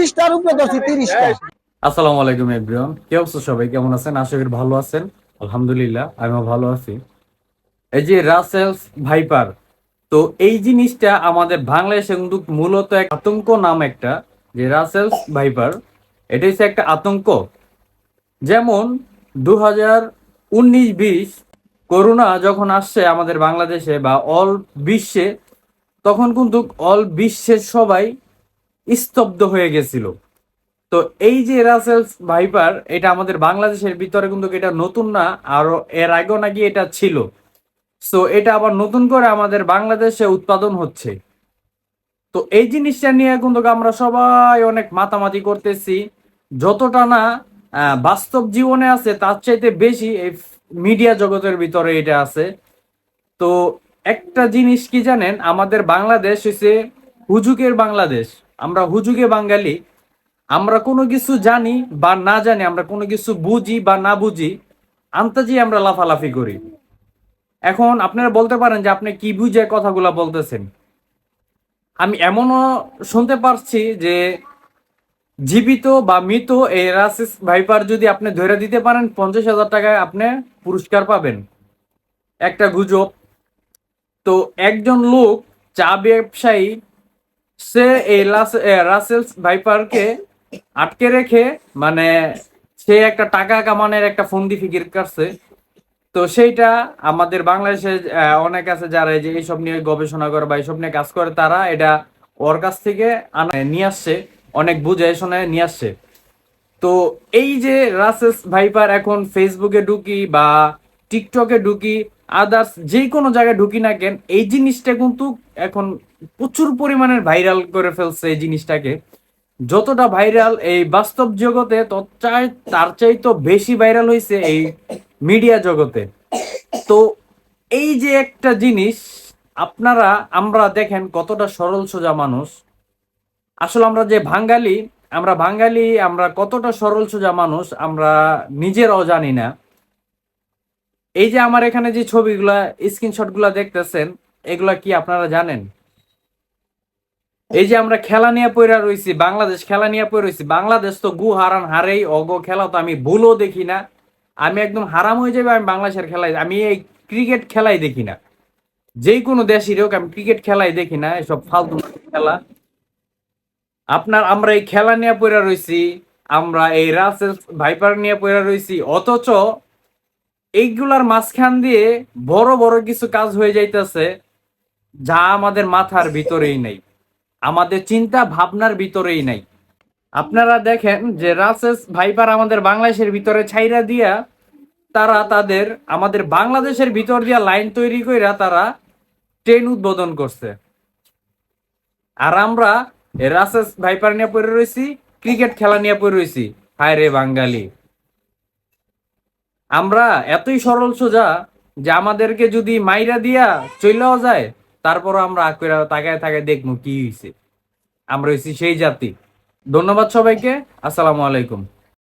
তিরিশটার উপরে ধরছি, তিরিশটা। আসসালামু আলাইকুম এভরিওয়ান কি অবস্থা সবাই? কেমন আছেন? আশা করি ভালো আছেন। আলহামদুলিল্লাহ, আমিও ভালো আছি। এই যে রাসেলস ভাইপার তো এই জিনিসটা আমাদের বাংলাদেশে কিন্তু মূলত এক আতঙ্ক নাম একটা, যে রাসেলস ভাইপার এটা হচ্ছে একটা আতঙ্ক। যেমন দু হাজার উনিশ বিশ করোনা যখন আসছে আমাদের বাংলাদেশে বা অল বিশ্বে, তখন কিন্তু অল বিশ্বের সবাই স্তব্ধ হয়ে গেছিল। তো এই যে রাসেলস ভাইপার এটা আমাদের বাংলাদেশের ভিতরে কিন্তু এটা নতুন না, আরও এর আগেও নাকি এটা ছিল। সো এটা আবার নতুন করে আমাদের বাংলাদেশে উৎপাদন হচ্ছে। তো এই জিনিসটা নিয়ে কিন্তু আমরা সবাই অনেক মাতামাতি করতেছি। যতটা না বাস্তব জীবনে আছে, তার চাইতে বেশি এই মিডিয়া জগতের ভিতরে এটা আছে। তো একটা জিনিস কি জানেন? আমাদের বাংলাদেশ হচ্ছে হুজুকের বাংলাদেশ। আমরা হুজুগে বাঙালি, আমরা কোনো কিছু জানি বা না জানি, আমরা কোনো কিছু বুঝি বা না বুঝি, আন্তাজি আমরা লাফালাফি করি। এখন আপনারা বলতে পারেন যে আপনি কি বুঝে কথাগুলা বলতেছেন। আমি এমনও শুনতে পারছি যে জীবিত বা মৃত এই রাসিস ভাইপার যদি আপনি ধরে দিতে পারেন, পঞ্চাশ হাজার টাকায় আপনি পুরস্কার পাবেন। একটা গুজব। তো একজন লোক চা ব্যবসায়ী সে এই লাস- রাসেলস ভাইপারকে আটকে রেখে মানে সে একটা টাকা কামানোর একটা ফন্দি ফিকির করছে। তো সেইটা আমাদের বাংলাদেশে অনেক আছে যারা যে এইসব নিয়ে গবেষণা করে বা এইসব নিয়ে কাজ করে, তারা এটা ওর কাছ থেকে নিয়ে আসছে, অনেক বুঝে শুনে নিয়ে আসছে। তো এই যে রাসেস ভাইপার এখন ফেসবুকে ঢুকি বা টিকটকে ঢুকি আদার্স যে কোনো জায়গায় ঢুকি না কেন, এই জিনিসটা কিন্তু এখন প্রচুর পরিমাণের ভাইরাল করে ফেলছে এই জিনিসটাকে। যতটা ভাইরাল এই বাস্তব জগতে, তত চাই, তার চাই তো বেশি ভাইরাল হয়েছে এই মিডিয়া জগতে। তো এই যে একটা জিনিস, আপনারা, আমরা দেখেন কতটা সরল সোজা মানুষ। আসলে আমরা যে বাঙালি, আমরা বাঙালি, আমরা কতটা সরল সোজা মানুষ, আমরা নিজেরাও জানি না। এই যে আমার এখানে যে ছবিগুলা স্ক্রিনশটগুলা দেখতেছেন, এগুলা কি আপনারা জানেন? এই যে আমরা খেলা নিয়ে পড়া রয়েছি বাংলাদেশ খেলা নিয়ে পড়ে রয়েছি বাংলাদেশ তো গু হারান হারেই, অগো খেলা তো আমি ভুলও দেখি না। আমি একদম হারাম হয়ে যাবে আমি বাংলাদেশের খেলাই, আমি এই ক্রিকেট খেলাই দেখি না। যে কোনো দেশের হোক, আমি ক্রিকেট খেলাই দেখি না, এসব ফালতু খেলা। আপনার, আমরা এই খেলা নিয়ে পড়ে রয়েছি আমরা এই রাসেল ভাইপার নিয়ে পড়ে রয়েছি অথচ এইগুলার মাঝখান দিয়ে বড় বড় কিছু কাজ হয়ে যাইতেছে, যা আমাদের মাথার ভিতরেই নেই। আমাদের চিন্তা ভাবনার ভিতরেই নাই। আপনারা দেখেন যে রাসেস ভাইপার আমাদের বাংলাদেশের ভিতরে ছাইরা দিয়া তারা তাদের, আমাদের বাংলাদেশের ভিতর দিয়া লাইন তৈরি কইরা তারা ট্রেন উদ্বোধন করছে। আর আমরা রাসেস ভাইপার নিয়ে পড়ে রয়েছি ক্রিকেট খেলা নিয়ে পড়ে রয়েছি হায় রে বাঙালি। আমরা এতই সরল সোজা যে আমাদেরকে যদি মাইরা দিয়া চইলাও যায় তারপর আমরা আকুরা তাকায় তাকায় দেখব কি হয়েছে আমরা হয়েছি সেই জাতি। ধন্যবাদ সবাইকে। আসসালামু আলাইকুম।